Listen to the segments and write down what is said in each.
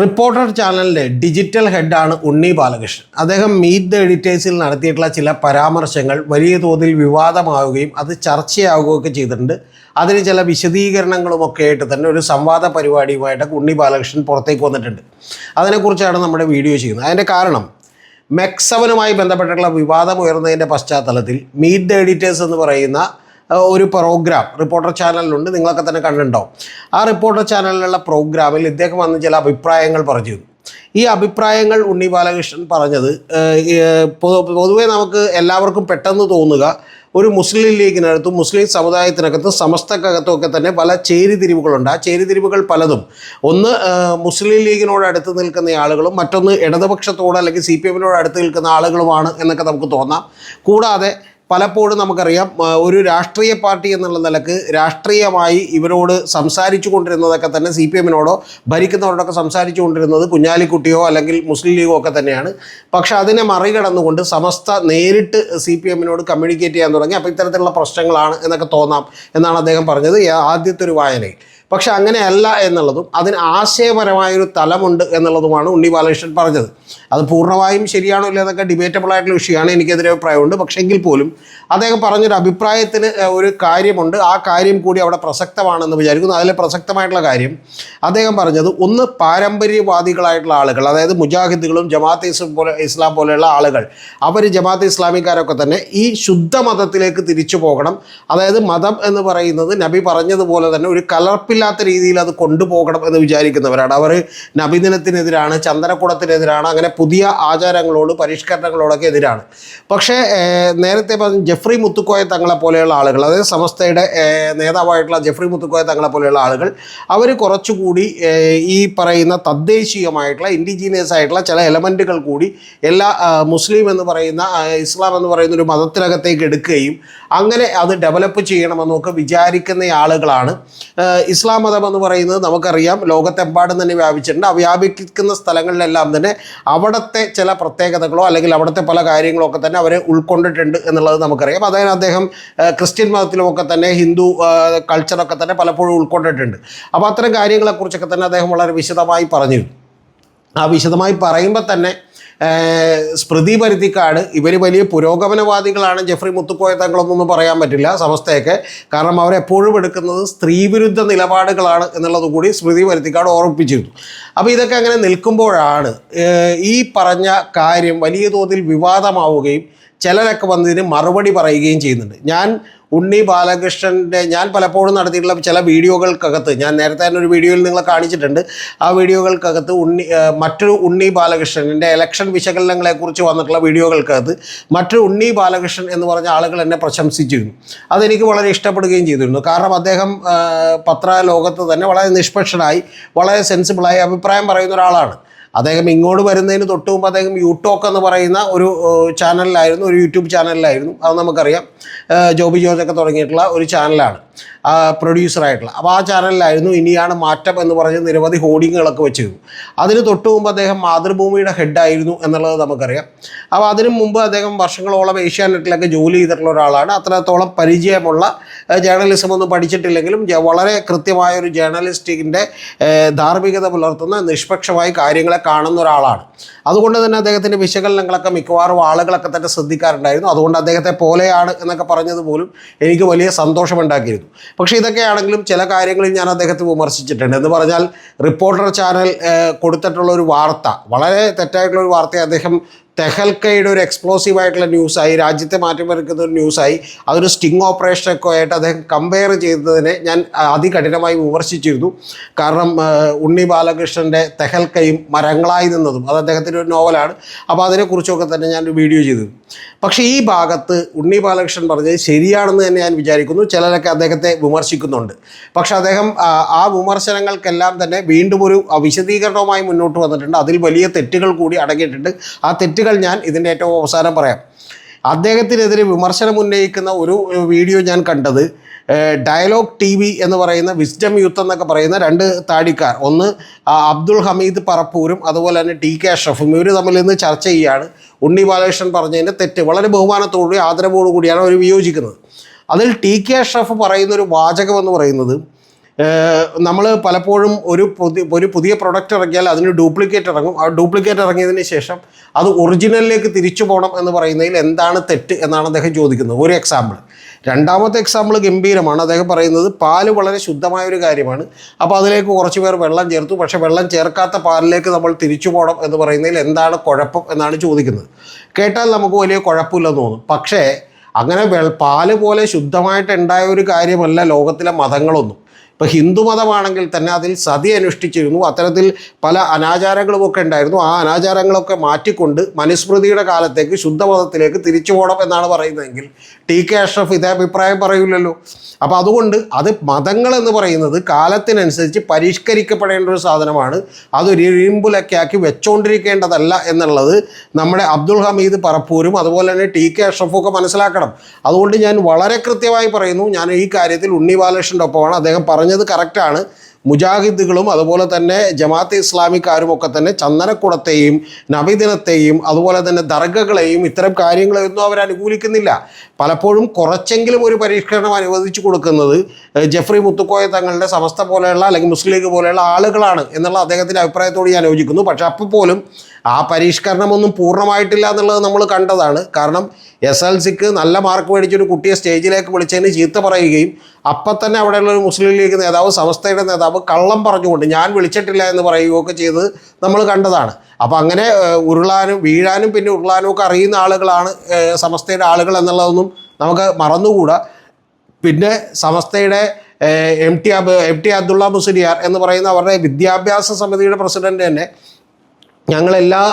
Reporter ചാനലിന്റെ digital ഹെഡാണ് ഉണ്ണി ബാലകൃഷ്ണൻ. അദ്ദേഹം meet the എഡിറ്റേഴ്സിൽ നടത്തിയിട്ടുള്ള ചില പരാമർശങ്ങൾ വലിയ തോതിൽ വിവാദമാവുകയും അത് ചർച്ചയാവുകയൊക്കെ ചെയ്തിട്ടുണ്ട്. അതിന് ചില വിശദീകരണങ്ങളുമൊക്കെ ആയിട്ട് തന്നെ ഒരു സംവാദ പരിപാടിയുമായിട്ട് ഉണ്ണി ബാലകൃഷ്ണൻ പുറത്തേക്ക് വന്നിട്ടുണ്ട്. അതിനെക്കുറിച്ചാണ് നമ്മുടെ വീഡിയോ ചെയ്യുന്നത്. അതിന്റെ കാരണം മെക്സവനുമായി ബന്ധപ്പെട്ടിട്ടുള്ള വിവാദം ഉയർന്നതിന്റെ പശ്ചാത്തലത്തിൽ മീറ്റ് ദ എഡിറ്റേഴ്സ് എന്ന് പറയുന്ന ഒരു പ്രോഗ്രാം റിപ്പോർട്ടർ ചാനലിലുണ്ട് നിങ്ങളൊക്കെ തന്നെ കണ്ടിട്ടുണ്ടാവും. ആ റിപ്പോർട്ടർ ചാനലിലുള്ള പ്രോഗ്രാമിൽ ഇദ്ദേഹം വന്ന് ചില അഭിപ്രായങ്ങൾ പറഞ്ഞു ഈ അഭിപ്രായങ്ങൾ ഉണ്ണി ബാലകൃഷ്ണൻ പറഞ്ഞത് പൊതുവെ നമുക്ക് എല്ലാവർക്കും പെട്ടെന്ന് തോന്നുക ഒരു മുസ്ലിം ലീഗിനകത്തും മുസ്ലിം സമുദായത്തിനകത്തും സമസ്തക്കകത്തും ഒക്കെ തന്നെ പല ചേരിതിരിവുകളുണ്ട്. ആ ചേരിതിരിവുകൾ പലതും. ഒന്ന് മുസ്ലിം ലീഗിനോട് അടുത്ത് നിൽക്കുന്ന ആളുകളും മറ്റൊന്ന് ഇടതുപക്ഷത്തോട് അല്ലെങ്കിൽ സി പി എമ്മിനോട് അടുത്ത് നിൽക്കുന്ന ആളുകളുമാണ് എന്നൊക്കെ നമുക്ക് തോന്നാം. കൂടാതെ പലപ്പോഴും നമുക്കറിയാം ഒരു രാഷ്ട്രീയ പാർട്ടി എന്നുള്ള നിലയ്ക്ക് രാഷ്ട്രീയമായി ഇവരോട് സംസാരിച്ചു കൊണ്ടിരുന്നതൊക്കെ തന്നെ സി പി എമ്മിനോടോ ഭരിക്കുന്നവരോടൊക്കെ സംസാരിച്ചു കൊണ്ടിരുന്നത് കുഞ്ഞാലിക്കുട്ടിയോ അല്ലെങ്കിൽ മുസ്ലിം ലീഗോ ഒക്കെ തന്നെയാണ്. പക്ഷേ അതിനെ മറികടന്നുകൊണ്ട് സമസ്ത നേരിട്ട് സി പി എമ്മിനോട് കമ്മ്യൂണിക്കേറ്റ് ചെയ്യാൻ തുടങ്ങി. അപ്പോൾ ഇത്തരത്തിലുള്ള പ്രശ്നങ്ങളാണ് എന്നൊക്കെ തോന്നാം എന്നാണ് അദ്ദേഹം പറഞ്ഞത്. ആദ്യത്തെ ഒരു വായനയിൽ. പക്ഷെ അങ്ങനെയല്ല എന്നുള്ളതും അതിന് ആശയപരമായൊരു തലമുണ്ട് എന്നുള്ളതുമാണ് ഉണ്ണി ബാലകൃഷ്ണൻ പറഞ്ഞത്. അത് പൂർണമായും ശരിയാണോ ഇല്ല എന്നൊക്കെ ഡിബേറ്റബിൾ ആയിട്ടുള്ള വിഷയമാണ് എനിക്കെതിരെ അഭിപ്രായമുണ്ട്. പക്ഷേ എങ്കിൽ പോലും അദ്ദേഹം പറഞ്ഞൊരു അഭിപ്രായത്തിന് ഒരു കാര്യമുണ്ട്. ആ കാര്യം കൂടി അവിടെ പ്രസക്തമാണെന്ന് വിചാരിക്കുന്നു. അതിലെ പ്രസക്തമായിട്ടുള്ള കാര്യം അദ്ദേഹം പറഞ്ഞത് ഒന്ന് പാരമ്പര്യവാദികളായിട്ടുള്ള ആളുകൾ അതായത് മുജാഹിദുകളും ജമാഅത്ത് ഇസ്ലാം പോലെ ഇസ്ലാം പോലെയുള്ള ആളുകൾ. അവർ ജമാഅത്ത് ഇസ്ലാമിക്കാരൊക്കെ തന്നെ ഈ ശുദ്ധ മതത്തിലേക്ക് തിരിച്ചു പോകണം. അതായത് മതം എന്ന് പറയുന്നത് നബി പറഞ്ഞതുപോലെ തന്നെ ഒരു കലർപ്പില്ലാത്ത രീതിയിൽ അത് കൊണ്ടുപോകണം എന്ന് വിചാരിക്കുന്നവരാണ്. അവർ നബിദിനത്തിനെതിരാണ് ചന്ദനക്കുടത്തിനെതിരാണ് അങ്ങനെ പുതിയ ആചാരങ്ങളോട് പരിഷ്കരണങ്ങളോടൊക്കെ എതിരാണ്. പക്ഷേ നേരത്തെ പറഞ്ഞ ജെഫ്രി മുത്തുക്കോയ തങ്ങളെ പോലെയുള്ള ആളുകൾ അതായത് സമസ്തയുടെ നേതാവായിട്ടുള്ള ജെഫ്രി മുത്തുക്കോയ തങ്ങളെ പോലെയുള്ള ആളുകൾ അവർ കുറച്ചുകൂടി ഈ പറയുന്ന തദ്ദേശീയമായിട്ടുള്ള ഇൻഡിജീനിയസ് ആയിട്ടുള്ള ചില എലമെന്റുകൾ കൂടി എല്ലാ മുസ്ലിം എന്ന് പറയുന്ന ഇസ്ലാം എന്ന് പറയുന്ന ഒരു മതത്തിനകത്തേക്ക് എടുക്കുകയും അങ്ങനെ അത് ഡെവലപ്പ് ചെയ്യണമെന്നൊക്കെ വിചാരിക്കുന്ന ആളുകളാണ്. ഏഹ്, ഇസ്ലാം മതം എന്ന് പറയുന്നത് നമുക്കറിയാം. ലോകത്തെമ്പാടും തന്നെ വ്യാപിച്ചിട്ടുണ്ട്. ആ വ്യാപിക്കുന്ന സ്ഥലങ്ങളിലെല്ലാം തന്നെ അവിടുത്തെ ചില പ്രത്യേകതകളോ അല്ലെങ്കിൽ അവിടുത്തെ പല കാര്യങ്ങളോ ഒക്കെ തന്നെ അവരെ ഉൾക്കൊണ്ടിട്ടുണ്ട് എന്നുള്ളത് നമുക്കറിയാം. അതായത് അദ്ദേഹം ക്രിസ്ത്യൻ മതത്തിലുമൊക്കെ തന്നെ ഹിന്ദു കൾച്ചറൊക്കെ തന്നെ പലപ്പോഴും ഉൾക്കൊണ്ടിട്ടുണ്ട്. അപ്പോൾ അത്തരം കാര്യങ്ങളെക്കുറിച്ചൊക്കെ തന്നെ അദ്ദേഹം വളരെ വിശദമായി പറഞ്ഞു ആ വിശദമായി പറയുമ്പോൾ തന്നെ സ്മൃതി പരുത്തിക്കാട് ഇവർ വലിയ പുരോഗമനവാദികളാണ്. ജെഫ്രി മുത്തുക്കോയ തങ്ങളൊന്നും പറയാൻ പറ്റില്ല സമസ്തയൊക്കെ. കാരണം അവരെപ്പോഴും എടുക്കുന്നത് സ്ത്രീവിരുദ്ധ നിലപാടുകളാണ് എന്നുള്ളത് കൂടി സ്മൃതി പരുത്തിക്കാട് ഓർമ്മിപ്പിച്ചിരുന്നു. അപ്പോൾ ഇതൊക്കെ അങ്ങനെ നിൽക്കുമ്പോഴാണ് ഈ പറഞ്ഞ കാര്യം വലിയ തോതിൽ വിവാദമാവുകയും ചിലരൊക്കെ വന്നതിന് മറുപടി പറയുകയും ചെയ്യുന്നുണ്ട്. ഞാൻ ഉണ്ണി ബാലകൃഷ്ണന്റെ ഞാൻ പലപ്പോഴും നടത്തിയിട്ടുള്ള ചില വീഡിയോകൾക്കകത്ത് ഞാൻ നേരത്തെ തന്നെ ഒരു വീഡിയോയിൽ നിങ്ങളെ കാണിച്ചിട്ടുണ്ട്. ആ വീഡിയോകൾക്കകത്ത് ഉണ്ണി മറ്റൊരു ഉണ്ണി ബാലകൃഷ്ണന്റെ ഇലക്ഷൻ വിശകലനങ്ങളെക്കുറിച്ച് വന്നിട്ടുള്ള വീഡിയോകൾക്കകത്ത് മറ്റൊരു ഉണ്ണി ബാലകൃഷ്ണൻ എന്ന് പറഞ്ഞ ആളുകൾ എന്നെ പ്രശംസിച്ചിരുന്നു. അതെനിക്ക് വളരെ ഇഷ്ടപ്പെടുകയും ചെയ്തിരുന്നു. കാരണം അദ്ദേഹം പത്ര ലോകത്ത് തന്നെ വളരെ നിഷ്പക്ഷനായി വളരെ സെൻസിബിളായി അഭിപ്രായം പറയുന്ന ഒരാളാണ്. അദ്ദേഹം ഇങ്ങോട്ട് വരുന്നതിന് തൊട്ട് മുമ്പ് അദ്ദേഹം യൂടോക്ക് എന്ന് പറയുന്ന ഒരു ചാനലിലായിരുന്നു ഒരു യൂട്യൂബ് ചാനലിലായിരുന്നു. അത് നമുക്കറിയാം. ജോബി ജോർജൊക്കെ തുടങ്ങിയിട്ടുള്ള ഒരു ചാനലാണ് പ്രൊഡ്യൂസറായിട്ടുള്ള അപ്പോൾ ആ ചാനലിലായിരുന്നു ഇനിയാണ് മാറ്റം എന്ന് പറഞ്ഞ് നിരവധി ഹോർഡിങ്ങുകളൊക്കെ വെച്ചിരുന്നു അതിന് തൊട്ട് മുമ്പ് അദ്ദേഹം മാതൃഭൂമിയുടെ ഹെഡായിരുന്നു എന്നുള്ളത് നമുക്കറിയാം. അപ്പോൾ അതിനു മുമ്പ് അദ്ദേഹം വർഷങ്ങളോളം ഏഷ്യാനെറ്റിലൊക്കെ ജോലി ചെയ്തിട്ടുള്ള ഒരാളാണ്. അത്രത്തോളം പരിചയമുള്ള ജേർണലിസം ഒന്നും പഠിച്ചിട്ടില്ലെങ്കിലും വളരെ കൃത്യമായ ഒരു ജേർണലിസ്റ്റിക്കിന്റെ ധാർമ്മികത പുലർത്തുന്ന നിഷ്പക്ഷമായി കാര്യങ്ങളെ കാണുന്ന ഒരാളാണ്. അതുകൊണ്ട് തന്നെ അദ്ദേഹത്തിന്റെ വിശകലനങ്ങളൊക്കെ മിക്കവാറും ആളുകളൊക്കെ തന്നെ ശ്രദ്ധിക്കാറുണ്ടായിരുന്നു. അതുകൊണ്ട് അദ്ദേഹത്തെ പോലെയാണ് എന്നൊക്കെ പറഞ്ഞത് പോലും എനിക്ക് വലിയ സന്തോഷമുണ്ടാക്കിയിരുന്നു. പക്ഷേ ഇതൊക്കെയാണെങ്കിലും ചില കാര്യങ്ങളിൽ ഞാൻ അദ്ദേഹത്തെ വിമർശിച്ചിട്ടുണ്ട്. എന്ന് പറഞ്ഞാൽ റിപ്പോർട്ടർ ചാനൽ കൊടുത്തിട്ടുള്ള ഒരു വാർത്ത വളരെ തെറ്റായിട്ടുള്ള ഒരു വാർത്തയെ അദ്ദേഹം തെഹൽക്കയുടെ ഒരു എക്സ്പ്ലോസീവ് ആയിട്ടുള്ള ന്യൂസായി രാജ്യത്തെ മാറ്റിമറിക്കുന്ന ഒരു ന്യൂസായി അതൊരു സ്റ്റിങ് ഓപ്പറേഷനൊക്കെ ആയിട്ട് അദ്ദേഹം കമ്പയർ ചെയ്തതിനെ ഞാൻ അതികഠിനമായി വിമർശിച്ചിരുന്നു. കാരണം ഉണ്ണി ബാലകൃഷ്ണന്റെ തെഹൽക്കയും മരങ്ങളായി നിന്നതും അത് അദ്ദേഹത്തിന്റെ ഒരു നോവലാണ് അപ്പോൾ അതിനെക്കുറിച്ചൊക്കെ തന്നെ ഞാൻ വീഡിയോ ചെയ്തു പക്ഷേ ഈ ഭാഗത്ത് ഉണ്ണി ബാലകൃഷ്ണൻ പറഞ്ഞത് ശരിയാണെന്ന് തന്നെ ഞാൻ വിചാരിക്കുന്നു. ചിലരൊക്കെ അദ്ദേഹത്തെ വിമർശിക്കുന്നുണ്ട്. പക്ഷേ അദ്ദേഹം ആ, വിമർശനങ്ങൾക്കെല്ലാം തന്നെ വീണ്ടും ഒരു വിശദീകരണവുമായി മുന്നോട്ട് വന്നിട്ടുണ്ട്. അതിൽ വലിയ തെറ്റുകൾ കൂടി അടങ്ങിയിട്ടുണ്ട്. ആ തെറ്റുകൾ ഞാൻ ഇതിന്റെ ഏറ്റവും അവസാനം പറയാം. അദ്ദേഹത്തിനെതിരെ വിമർശനം ഉന്നയിക്കുന്ന ഒരു വീഡിയോ ഞാൻ കണ്ടത് ഡയലോഗ് ടി വി എന്ന് പറയുന്ന വിസ്ഡം യൂത്ത് എന്നൊക്കെ പറയുന്ന രണ്ട് താടിക്കാർ. ഒന്ന് അബ്ദുൾ ഹമീദ് പറപ്പൂരും അതുപോലെ തന്നെ ടി കെ അഷ്റഫും ഇവർ തമ്മിൽ ഇന്ന് ചർച്ച ചെയ്യുകയാണ് ഉണ്ണി ബാലകൃഷ്ണൻ പറഞ്ഞതിന്റെ തെറ്റ്. വളരെ ബഹുമാനത്തോടുകൂടി ആദരവോടുകൂടിയാണ് അവർ വിയോജിക്കുന്നത്. അതിൽ ടി കെ അഷ്റഫ് പറയുന്നൊരു വാചകം എന്ന് പറയുന്നത് നമ്മൾ പലപ്പോഴും ഒരു പുതിയ ഒരു പുതിയ പ്രൊഡക്റ്റ് ഇറങ്ങിയാൽ അതിന് ഡ്യൂപ്ലിക്കേറ്റ് ഇറങ്ങും. ആ ഡ്യൂപ്ലിക്കേറ്റ് ഇറങ്ങിയതിന് ശേഷം അത് ഒറിജിനലിലേക്ക് തിരിച്ചു പോകണം എന്ന് പറയുന്നതിൽ എന്താണ് തെറ്റ് എന്നാണ് അദ്ദേഹം ചോദിക്കുന്നത്. ഒരു എക്സാമ്പിൾ രണ്ടാമത്തെ എക്സാമ്പിൾ ഗംഭീരമാണ്. അദ്ദേഹം പറയുന്നത് പാൽ വളരെ ശുദ്ധമായ ഒരു കാര്യമാണ്. അപ്പോൾ അതിലേക്ക് കുറച്ച് പേർ വെള്ളം ചേർത്തു. പക്ഷേ വെള്ളം ചേർക്കാത്ത പാലിലേക്ക് നമ്മൾ തിരിച്ചു പോകണം എന്ന് പറയുന്നതിൽ എന്താണ് കുഴപ്പം എന്നാണ് ചോദിക്കുന്നത്. കേട്ടാൽ നമുക്ക് വലിയ കുഴപ്പമില്ലെന്ന് തോന്നും. പക്ഷേ അങ്ങനെ പാൽ പോലെ ശുദ്ധമായിട്ട് ഉണ്ടായ ഒരു കാര്യമല്ല ലോകത്തിലെ മതങ്ങളൊന്നും. ഇപ്പോൾ ഹിന്ദുമതമാണെങ്കിൽ തന്നെ അതിൽ സതി അനുഷ്ഠിച്ചിരുന്നു. അത്തരത്തിൽ പല അനാചാരങ്ങളുമൊക്കെ ഉണ്ടായിരുന്നു. ആ അനാചാരങ്ങളൊക്കെ മാറ്റിക്കൊണ്ട് മനുസ്മൃതിയുടെ കാലത്തേക്ക് ശുദ്ധമതത്തിലേക്ക് തിരിച്ചു പോകണം എന്നാണ് പറയുന്നതെങ്കിൽ ടി കെ അഷ്റഫ് ഇതേ അഭിപ്രായം പറയില്ലല്ലോ അപ്പോൾ അതുകൊണ്ട് അത് മതങ്ങൾ എന്ന് പറയുന്നത് കാലത്തിനനുസരിച്ച് പരിഷ്കരിക്കപ്പെടേണ്ട ഒരു സാധനമാണ്. അതൊരു ഇരുമ്പുലൊക്കെ ആക്കി വെച്ചുകൊണ്ടിരിക്കേണ്ടതല്ല എന്നുള്ളത് നമ്മുടെ അബ്ദുൾ ഹമീദ് പറപ്പൂരും അതുപോലെ തന്നെ ടി കെ അഷ്റഫും ഒക്കെ മനസ്സിലാക്കണം. അതുകൊണ്ട് ഞാൻ വളരെ കൃത്യമായി പറയുന്നു. ഞാൻ ഈ കാര്യത്തിൽ ഉണ്ണി ബാലകൃഷ്ണന്റെ ഒപ്പമാണ് അദ്ദേഹം പറഞ്ഞത് കറക്റ്റാണ് മുജാഹിദുകളും അതുപോലെ തന്നെ ജമാഅത്ത് ഇസ്ലാമിക്കാരും ഒക്കെ തന്നെ ചന്ദനക്കുടത്തെയും നബിദിനത്തെയും അതുപോലെ തന്നെ ദർഗകളെയും ഇത്തരം കാര്യങ്ങളെയൊന്നും അവർ അനുകൂലിക്കുന്നില്ല. പലപ്പോഴും കുറച്ചെങ്കിലും ഒരു പരിഷ്കരണം അനുവദിച്ചു കൊടുക്കുന്നത് ജെഫ്രി മുത്തുക്കോയ തങ്ങളുടെ സമസ്ത പോലെയുള്ള അല്ലെങ്കിൽ മുസ്ലിം ലീഗ് പോലെയുള്ള ആളുകളാണ് എന്നുള്ള അദ്ദേഹത്തിന്റെ അഭിപ്രായത്തോട് ഞാൻ യോജിക്കുന്നു. പക്ഷേ അപ്പോൾ പോലും ആ പരിഷ്കരണമൊന്നും പൂർണമായിട്ടില്ല എന്നുള്ളത് നമ്മൾ കണ്ടതാണ്. കാരണം എസ് എൽ സിക്ക് നല്ല മാർക്ക് മേടിച്ചൊരു കുട്ടിയെ സ്റ്റേജിലേക്ക് വിളിച്ചതിന് ചീത്ത പറയുകയും അപ്പം തന്നെ അവിടെയുള്ള ഒരു മുസ്ലിം ലീഗ് നേതാവ് സമസ്തയുടെ നേതാവ് കള്ളം പറഞ്ഞുകൊണ്ട് ഞാൻ വിളിച്ചിട്ടില്ല എന്ന് പറയുകയൊക്കെ ചെയ്ത് നമ്മൾ കണ്ടതാണ്. അപ്പോൾ അങ്ങനെ ഉരുളാനും വീഴാനും പിന്നെ ഉരുളാനും ഒക്കെ അറിയുന്ന ആളുകളാണ് സമസ്തയുടെ ആളുകൾ എന്നുള്ളതൊന്നും നമുക്ക് മറന്നുകൂടാ. പിന്നെ സമസ്തയുടെ M T M T Abdulla Musliyar എന്ന് പറയുന്ന അവരുടെ വിദ്യാഭ്യാസ സമിതിയുടെ പ്രസിഡന്റ് തന്നെ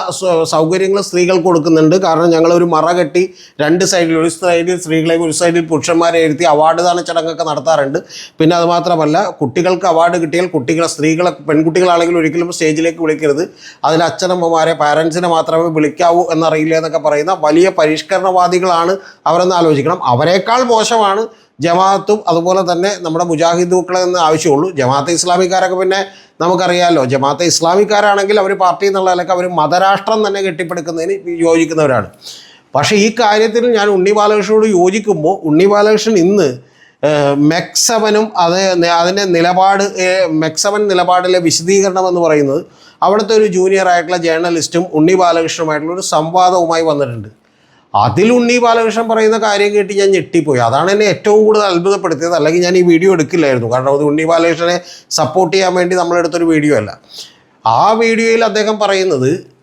സ- സൗകര്യങ്ങളും സ്ത്രീകൾക്ക് കൊടുക്കുന്നുണ്ട്. കാരണം ഞങ്ങൾ ഒരു മറ കെട്ടി രണ്ട് സൈഡിൽ ഒരു സൈഡിൽ സ്ത്രീകളെ ഒരു സൈഡിൽ പുരുഷന്മാരെ എഴുതി അവാർഡ് ദാന ചടങ്ങൊക്കെ നടത്താറുണ്ട്. പിന്നെ അത് മാത്രമല്ല കുട്ടികൾക്ക് അവാർഡ് കിട്ടിയാൽ കുട്ടികളെ സ്ത്രീകളെ പെൺകുട്ടികളാണെങ്കിൽ ഒരിക്കലും സ്റ്റേജിലേക്ക് വിളിക്കരുത്. അതിൽ അച്ഛനമ്മമാരെ പാരൻസിനെ മാത്രമേ വിളിക്കാവൂ എന്നറിയില്ല എന്നൊക്കെ പറയുന്ന വലിയ പരിഷ്കരണവാദികളാണ് അവരെന്ന് ആലോചിക്കണം. അവരെക്കാൾ മോശമാണ് ജമാഅത്തും അതുപോലെ തന്നെ നമ്മുടെ മുജാഹിദുക്കളെ എന്ന് ആവശ്യമുള്ളൂ. ജമാഅത്ത് ഇസ്ലാമിക്കാരൊക്കെ പിന്നെ നമുക്കറിയാമല്ലോ ജമാഅത്ത് ഇസ്ലാമിക്കാരാണെങ്കിൽ അവർ പാർട്ടി എന്നുള്ള നിലയ്ക്ക് അവർ മതരാഷ്ട്രം തന്നെ കെട്ടിപ്പടുക്കുന്നതിന് യോജിക്കുന്നവരാണ്. പക്ഷേ ഈ കാര്യത്തിൽ ഞാൻ ഉണ്ണി ബാലകൃഷ്ണനോട് യോജിക്കുമ്പോൾ ഉണ്ണി ബാലകൃഷ്ണൻ ഇന്ന് മെക്സവനും അത് അതിന്റെ നിലപാട് മെക്സവൻ നിലപാടിലെ വിശദീകരണം എന്ന് പറയുന്നത് അവിടുത്തെ ഒരു ജൂനിയർ ആയിട്ടുള്ള ജേർണലിസ്റ്റും ഉണ്ണി ബാലകൃഷ്ണനുമായിട്ടുള്ള ഒരു സംവാദവുമായി വന്നിട്ടുണ്ട്. അതിൽ ഉണ്ണി ബാലകൃഷ്ണൻ പറയുന്ന കാര്യം കേട്ട് ഞാൻ ഞെട്ടിപ്പോയി. അതാണ് എന്നെ ഏറ്റവും കൂടുതൽ അത്ഭുതപ്പെടുത്തിയത്. അല്ലെങ്കിൽ ഞാൻ ഈ വീഡിയോ എടുക്കില്ലായിരുന്നു. കാരണം അത് ഉണ്ണി ബാലകൃഷ്ണനെ സപ്പോർട്ട് ചെയ്യാൻ വേണ്ടി നമ്മളെടുത്തൊരു വീഡിയോ അല്ല. ആ വീഡിയോയിൽ അദ്ദേഹം പറയുന്നത്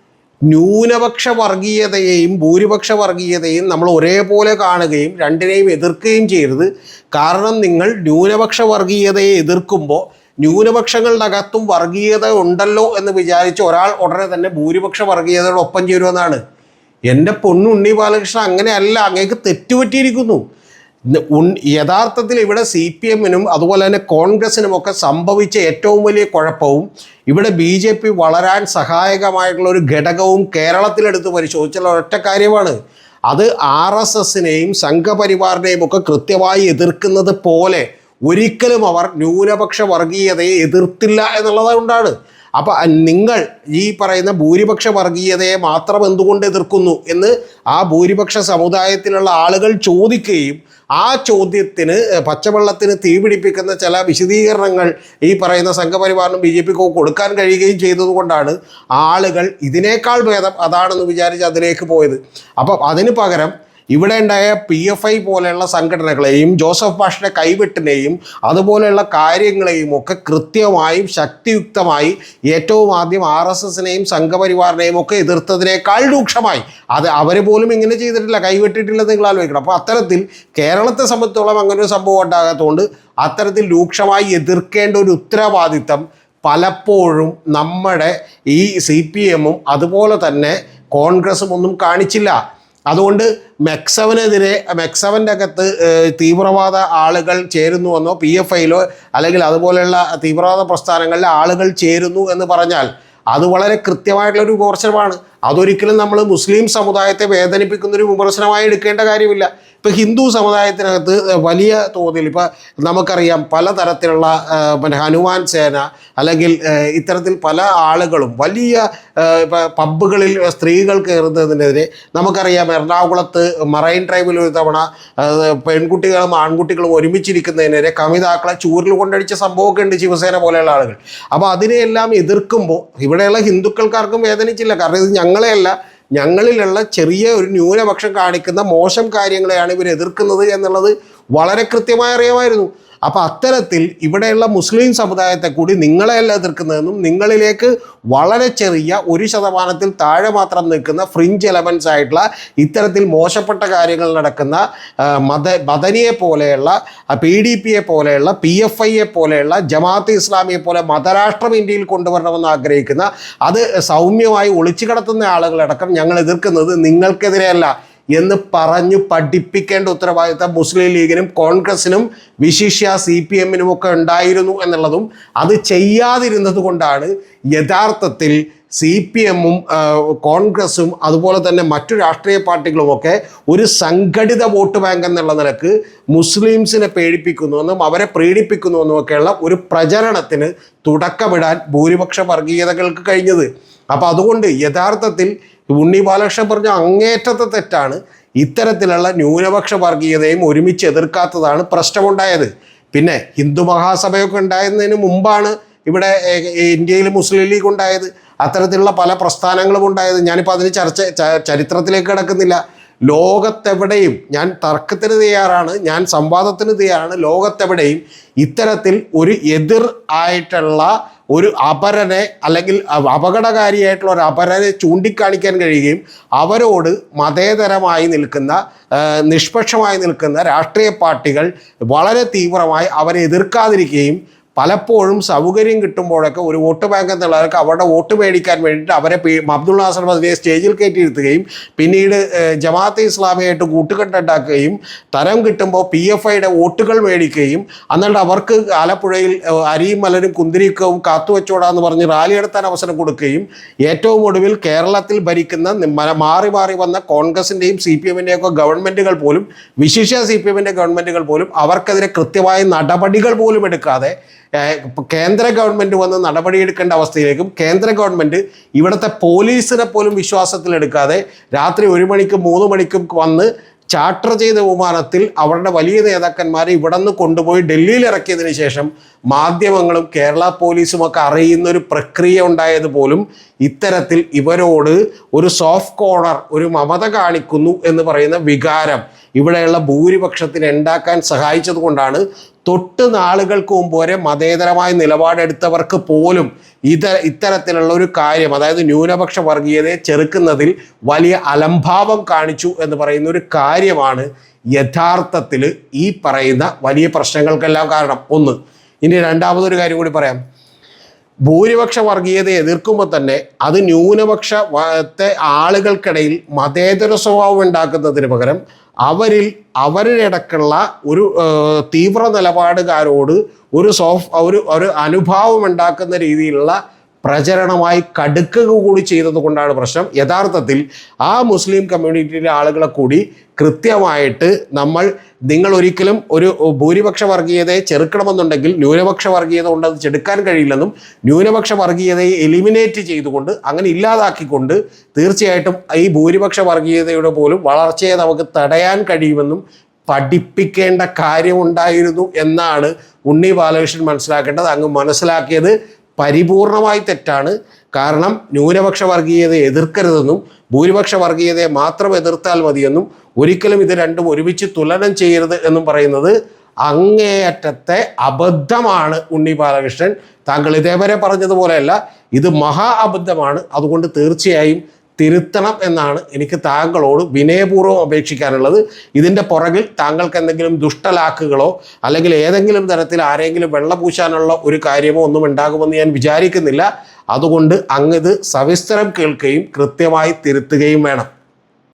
ന്യൂനപക്ഷ വർഗീയതയെയും ഭൂരിപക്ഷ വർഗീയതയും നമ്മൾ ഒരേപോലെ കാണുകയും രണ്ടിനെയും എതിർക്കുകയും ചെയ്യരുത്. കാരണം നിങ്ങൾ ന്യൂനപക്ഷ വർഗീയതയെ എതിർക്കുമ്പോൾ ന്യൂനപക്ഷങ്ങളുടെ അകത്തും വർഗീയത ഉണ്ടല്ലോ എന്ന് വിചാരിച്ച് ഒരാൾ ഉടനെ തന്നെ ഭൂരിപക്ഷ വർഗീയതയോട് ഒപ്പം ചേരുമെന്നാണ്. എന്റെ പൊന്നുണ്ണി ബാലകൃഷ്ണൻ അങ്ങനെയല്ല അങ്ങേക്ക് തെറ്റുപറ്റിയിരിക്കുന്നു. യഥാർത്ഥത്തിൽ ഇവിടെ സി പി എമ്മിനും അതുപോലെ തന്നെ കോൺഗ്രസിനും ഒക്കെ സംഭവിച്ച ഏറ്റവും വലിയ കുഴപ്പവും ഇവിടെ ബി ജെ പി വളരാൻ സഹായകമായിട്ടുള്ള ഒരു ഘടകവും കേരളത്തിലെടുത്ത് പരിശോധിച്ചുള്ള ഒറ്റ കാര്യമാണ്. അത് ആർ എസ് എസിനെയും സംഘപരിവാറിനെയും ഒക്കെ കൃത്യമായി എതിർക്കുന്നത് പോലെ ഒരിക്കലും അവർ ന്യൂനപക്ഷ വർഗീയതയെ എതിർത്തില്ല എന്നുള്ളത് കൊണ്ടാണ് അപ്പോൾ നിങ്ങൾ ഈ പറയുന്ന ഭൂരിപക്ഷ വർഗീയതയെ മാത്രം എന്തുകൊണ്ട് എതിർക്കുന്നു എന്ന് ആ ഭൂരിപക്ഷ സമുദായത്തിലുള്ള ആളുകൾ ചോദിക്കുകയും ആ ചോദ്യത്തിന് പച്ചവെള്ളത്തിന് തീപിടിപ്പിക്കുന്ന ചില വിശദീകരണങ്ങൾ ഈ പറയുന്ന സംഘപരിവാറിനും ബി ജെ പിക്കോ കൊടുക്കാൻ കഴിയുകയും ചെയ്തതുകൊണ്ടാണ് ആളുകൾ ഇതിനേക്കാൾ ഭേദം അതാണെന്ന് വിചാരിച്ച് അതിലേക്ക് പോയത്. അപ്പം അതിന് പകരം ഇവിടെ ഉണ്ടായ പി എഫ് ഐ പോലെയുള്ള സംഘടനകളെയും ജോസഫ് ഭാഷയുടെ കൈവെട്ടിനെയും അതുപോലെയുള്ള കാര്യങ്ങളെയും ഒക്കെ കൃത്യമായും ശക്തിയുക്തമായി ഏറ്റവും ആദ്യം ആർ എസ് എസിനെയും സംഘപരിവാറിനെയും ഒക്കെ എതിർത്തതിനേക്കാൾ രൂക്ഷമായി. അത് അവർ പോലും ഇങ്ങനെ ചെയ്തിട്ടില്ല കൈവെട്ടിട്ടില്ലെന്ന് നിങ്ങൾ ആലോചിക്കണം. അപ്പോൾ അത്തരത്തിൽ കേരളത്തെ സംബന്ധിച്ചോളം അങ്ങനെ ഒരു സംഭവം ഉണ്ടാകാത്തതുകൊണ്ട് അത്തരത്തിൽ രൂക്ഷമായി എതിർക്കേണ്ട ഒരു ഉത്തരവാദിത്തം പലപ്പോഴും നമ്മുടെ ഈ സി പി എമ്മും അതുപോലെ തന്നെ കോൺഗ്രസും ഒന്നും കാണിച്ചില്ല. അതുകൊണ്ട് മെക്സവനെതിരെ മെക്സവന്റെ അകത്ത് തീവ്രവാദ ആളുകൾ ചേരുന്നുവെന്നോ പി എഫ് ഐയിലോ അല്ലെങ്കിൽ അതുപോലെയുള്ള തീവ്രവാദ പ്രസ്ഥാനങ്ങളിൽ ആളുകൾ ചേരുന്നു എന്ന് പറഞ്ഞാൽ അത് വളരെ കൃത്യമായിട്ടുള്ള ഒരു വിമർശനമാണ്. അതൊരിക്കലും നമ്മൾ മുസ്ലിം സമുദായത്തെ വേദനിപ്പിക്കുന്ന ഒരു വിമർശനമായി എടുക്കേണ്ട കാര്യമില്ല. ഇപ്പം ഹിന്ദു സമുദായത്തിനകത്ത് വലിയ തോതിൽ ഇപ്പം നമുക്കറിയാം പലതരത്തിലുള്ള തരത്തിലുള്ള പിന്നെ ഹനുമാൻ സേന അല്ലെങ്കിൽ ഇത്തരത്തിൽ പല ആളുകളും വലിയ പബ്ബുകളിൽ സ്ത്രീകൾ കയറുന്നതിനെതിരെ നമുക്കറിയാം എറണാകുളത്ത് മറൈൻ ഡ്രൈവിൽ ഒരു തവണ പെൺകുട്ടികളും ആൺകുട്ടികളും ഒരുമിച്ചിരിക്കുന്നതിനെതിരെ കവിതാക്കളെ ചൂരിൽ കൊണ്ടടിച്ച സംഭവമൊക്കെ ഉണ്ട് ശിവസേന പോലെയുള്ള ആളുകൾ. അപ്പോൾ അതിനെയെല്ലാം എതിർക്കുമ്പോൾ ഇവിടെയുള്ള ഹിന്ദുക്കൾക്കാർക്കും വേദനിച്ചില്ല. കാരണം ഇത് ഞങ്ങളെയല്ല ഞങ്ങളിലുള്ള ചെറിയ ഒരു ന്യൂനപക്ഷം കാണിക്കുന്ന മോശം കാര്യങ്ങളെയാണ് ഇവർ എതിർക്കുന്നത് എന്നുള്ളത് വളരെ കൃത്യമായി അറിയാമായിരുന്നു അപ്പോൾ അത്തരത്തിൽ ഇവിടെയുള്ള മുസ്ലിം സമുദായത്തെ കൂടി നിങ്ങളെയല്ല എതിർക്കുന്നതെന്നും നിങ്ങളിലേക്ക് വളരെ ചെറിയ ഒരു ശതമാനത്തിൽ താഴെ മാത്രം നിൽക്കുന്ന ഫ്രിഞ്ച് എലമെൻസ് ആയിട്ടുള്ള ഇത്തരത്തിൽ മോശപ്പെട്ട കാര്യങ്ങൾ നടക്കുന്ന മത മദനിയെ പോലെയുള്ള പി ഡി പിയെ പോലെയുള്ള പി എഫ് ഐയെ പോലെയുള്ള ജമാഅത്ത് ഇസ്ലാമിയെ പോലെ മതരാഷ്ട്രം ഇന്ത്യയിൽ കൊണ്ടുവരണമെന്ന് ആഗ്രഹിക്കുന്ന അത് സൗമ്യമായി ഒളിച്ചു കിടത്തുന്ന ആളുകളടക്കം ഞങ്ങൾ എതിർക്കുന്നത് നിങ്ങൾക്കെതിരെയല്ല. എന്ന് പറഞ്ഞു പഠിപ്പിക്കേണ്ട ഉത്തരവാദിത്തം മുസ്ലിം ലീഗിനും കോൺഗ്രസിനും വിശിഷ്യ സി പി എമ്മിനും ഒക്കെ ഉണ്ടായിരുന്നു എന്നുള്ളതും അത് ചെയ്യാതിരുന്നത് കൊണ്ടാണ് യഥാർത്ഥത്തിൽ സി പി എമ്മും കോൺഗ്രസും അതുപോലെ തന്നെ മറ്റു രാഷ്ട്രീയ പാർട്ടികളുമൊക്കെ ഒരു സംഘടിത വോട്ട് ബാങ്ക് എന്നുള്ള നിലയ്ക്ക് മുസ്ലിംസിനെ പേടിപ്പിക്കുന്നുവെന്നും അവരെ പ്രീണിപ്പിക്കുന്നുവെന്നും ഒക്കെയുള്ള ഒരു പ്രചരണത്തിന് തുടക്കമിടാൻ ഭൂരിപക്ഷ വർഗീയതകൾക്ക് കഴിഞ്ഞത്. അപ്പോൾ അതുകൊണ്ട് യഥാർത്ഥത്തിൽ ഉണ്ണി ബാലകൃഷ്ണൻ പറഞ്ഞ അങ്ങേറ്റത്തെ തെറ്റാണ് ഇത്തരത്തിലുള്ള ന്യൂനപക്ഷ വർഗീയതയും ഒരുമിച്ച് എതിർക്കാത്തതാണ് പ്രശ്നമുണ്ടായത്. പിന്നെ ഹിന്ദു മഹാസഭയൊക്കെ ഉണ്ടായിരുന്നതിന് മുമ്പാണ് ഇവിടെ ഇന്ത്യയിൽ മുസ്ലിം ലീഗ് ഉണ്ടായത് അത്തരത്തിലുള്ള പല പ്രസ്ഥാനങ്ങളും ഉണ്ടായത്. ഞാനിപ്പോൾ അതിന് ചർച്ച ചരിത്രത്തിലേക്ക് കിടക്കുന്നില്ല. ലോകത്തെവിടെയും ഞാൻ തർക്കത്തിന് തയ്യാറാണ് ഞാൻ സംവാദത്തിന് തയ്യാറാണ്. ലോകത്തെവിടെയും ഇത്തരത്തിൽ ഒരു എതിർ ആയിട്ടുള്ള ഒരു അപരനെ അല്ലെങ്കിൽ അപകടകാരിയായിട്ടുള്ള ഒരു അപരനെ ചൂണ്ടിക്കാണിക്കാൻ കഴിയുകയും അവരോട് മതേതരമായി നിൽക്കുന്ന നിഷ്പക്ഷമായി നിൽക്കുന്ന രാഷ്ട്രീയ പാർട്ടികൾ വളരെ തീവ്രമായി അവരെ എതിർക്കാതിരിക്കുകയും പലപ്പോഴും സൗകര്യം കിട്ടുമ്പോഴൊക്കെ ഒരു വോട്ട് ബാങ്ക് എന്നുള്ളവർക്ക് അവരുടെ വോട്ട് മേടിക്കാൻ വേണ്ടിയിട്ട് അവരെ അബ്ദുൾ നാസർ മദിനെ സ്റ്റേജിൽ കയറ്റിയിരുത്തുകയും പിന്നീട് ജമാഅത്ത് ഇസ്ലാമിയായിട്ട് കൂട്ടുകെട്ടുണ്ടാക്കുകയും തരം കിട്ടുമ്പോൾ പി എഫ് ഐയുടെ വോട്ടുകൾ മേടിക്കുകയും എന്നിട്ട് അവർക്ക് ആലപ്പുഴയിൽ അരിയും മലരും കുന്തിരിക്കവും കാത്തുവെച്ചോടാന്ന് പറഞ്ഞ് റാലി നടത്താൻ അവസരം കൊടുക്കുകയും ഏറ്റവും ഒടുവിൽ കേരളത്തിൽ ഭരിക്കുന്ന മാറി മാറി വന്ന കോൺഗ്രസിന്റെയും സി പി എമ്മിന്റെയും ഒക്കെ ഗവൺമെന്റുകൾ പോലും വിശിഷ്യ സി പി എമ്മിന്റെ ഗവൺമെന്റുകൾ പോലും അവർക്കെതിരെ കൃത്യമായ നടപടികൾ പോലും എടുക്കാതെ കേന്ദ്ര ഗവൺമെന്റ് വന്ന് നടപടിയെടുക്കേണ്ട അവസ്ഥയിലേക്കും കേന്ദ്ര ഗവൺമെന്റ് ഇവിടുത്തെ പോലീസിനെ പോലും വിശ്വാസത്തിലെടുക്കാതെ രാത്രി ഒരു മണിക്കും മൂന്ന് മണിക്കും വന്ന് ചാർട്ടർ ചെയ്ത വിമാനത്തിൽ അവരുടെ വലിയ നേതാക്കന്മാരെ ഇവിടെ നിന്ന് കൊണ്ടുപോയി ഡൽഹിയിൽ ഇറക്കിയതിന് ശേഷം മാധ്യമങ്ങളും കേരള പോലീസും ഒക്കെ അറിയുന്ന ഒരു പ്രക്രിയ ഉണ്ടായത് പോലും ഇത്തരത്തിൽ ഇവരോട് ഒരു സോഫ്റ്റ് കോർണർ ഒരു മമത കാണിക്കുന്നു എന്ന് പറയുന്ന വികാരം ഇവിടെയുള്ള ഭൂരിപക്ഷത്തിന് ഉണ്ടാക്കാൻ സഹായിച്ചത് കൊണ്ടാണ് തൊട്ട് നാളുകൾക്ക് മുമ്പ് വരെ മതേതരമായ നിലപാടെടുത്തവർക്ക് പോലും ഇത ഇത്തരത്തിലുള്ള ഒരു കാര്യം അതായത് ന്യൂനപക്ഷ വർഗീയതയെ ചെറുക്കുന്നതിൽ വലിയ അലംഭാവം കാണിച്ചു എന്ന് പറയുന്ന ഒരു കാര്യമാണ് യഥാർത്ഥത്തിൽ ഈ പറയുന്ന വലിയ പ്രശ്നങ്ങൾക്കെല്ലാം കാരണം. ഒന്ന് ഇനി രണ്ടാമതൊരു കാര്യം കൂടി പറയാം. ഭൂരിപക്ഷ വർഗീയതയെ എതിർക്കുമ്പോൾ തന്നെ അത് ന്യൂനപക്ഷ ആളുകൾക്കിടയിൽ മതേതര സ്വഭാവം ഉണ്ടാക്കുന്നതിന് പകരം അവരിൽ അവരുടെ ഇടക്കുള്ള ഒരു തീവ്ര നിലപാടുകാരോട് ഒരു സോഫ് ഒരു ഒരു അനുഭാവം ഉണ്ടാക്കുന്ന രീതിയിലുള്ള പ്രചരണമായി കടുക്കുക കൂടി ചെയ്തത് കൊണ്ടാണ് പ്രശ്നം. യഥാർത്ഥത്തിൽ ആ മുസ്ലിം കമ്മ്യൂണിറ്റിയിലെ ആളുകളെ കൂടി കൃത്യമായിട്ട് നമ്മൾ നിങ്ങൾ ഒരിക്കലും ഒരു ഭൂരിപക്ഷ വർഗീയതയെ ചെറുക്കണമെന്നുണ്ടെങ്കിൽ ന്യൂനപക്ഷ വർഗീയത കൊണ്ട് അത് ചെടുക്കാൻ കഴിയില്ലെന്നും ന്യൂനപക്ഷ വർഗീയതയെ എലിമിനേറ്റ് ചെയ്തുകൊണ്ട് അങ്ങനെ ഇല്ലാതാക്കിക്കൊണ്ട് തീർച്ചയായിട്ടും ഈ ഭൂരിപക്ഷ വർഗീയതയുടെ പോലും വളർച്ചയെ നമുക്ക് തടയാൻ കഴിയുമെന്നും പഠിപ്പിക്കേണ്ട കാര്യമുണ്ടായിരുന്നു എന്നാണ് ഉണ്ണി ബാലകൃഷ്ണൻ മനസ്സിലാക്കേണ്ടത്. അങ്ങ് മനസ്സിലാക്കിയത് പരിപൂർണമായി തെറ്റാണ്. കാരണം ന്യൂനപക്ഷ വർഗീയതയെ എതിർക്കരുതെന്നും ഭൂരിപക്ഷ വർഗീയതയെ മാത്രം എതിർത്താൽ മതിയെന്നും ഒരിക്കലും ഇത് രണ്ടും ഒരുമിച്ച് തുലനം ചെയ്യരുത് എന്നും പറയുന്നത് അങ്ങേയറ്റത്തെ അബദ്ധമാണ് ഉണ്ണി ബാലകൃഷ്ണൻ. താങ്കൾ ഇതേവരെ പറഞ്ഞതുപോലെയല്ല ഇത് മഹാ അബദ്ധമാണ്. അതുകൊണ്ട് തീർച്ചയായും തിരുത്തണം എന്നാണ് എനിക്ക് താങ്കളോട് വിനയപൂർവം അപേക്ഷിക്കാനുള്ളത്. ഇതിന്റെ പുറകിൽ താങ്കൾക്ക് എന്തെങ്കിലും ദുഷ്ടലാക്കുകളോ അല്ലെങ്കിൽ ഏതെങ്കിലും തരത്തിൽ ആരെങ്കിലും വെള്ളപൂശാനുള്ള ഒരു കാര്യമോ ഒന്നും ഉണ്ടാകുമെന്ന് ഞാൻ വിചാരിക്കുന്നില്ല. അതുകൊണ്ട് അങ്ങ് ഇത് സവിസ്തരം കേൾക്കുകയും കൃത്യമായി തിരുത്തുകയും വേണം.